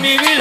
mi.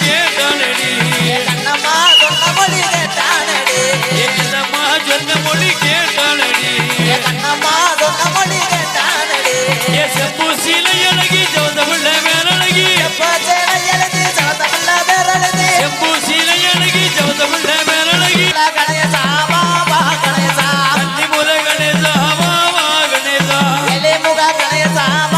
கேட்டானடி என்னம்மா சொன்ன மொழி கேட்டானடி என்னம்மா சொன்ன மொழி கேட்டானடி என்னம்மா சொன்ன மொழி கேட்டானடி ஏ செப்பு சீலை அழகி ஜோதமுள்ள மேலழகி செப்பு சீலை அழகி ஜோதமுள்ள மேலழகி கணேசாமா கணேசா கன்னிமுல கணேசாமா கணேசா எலிமுக கணேசாமா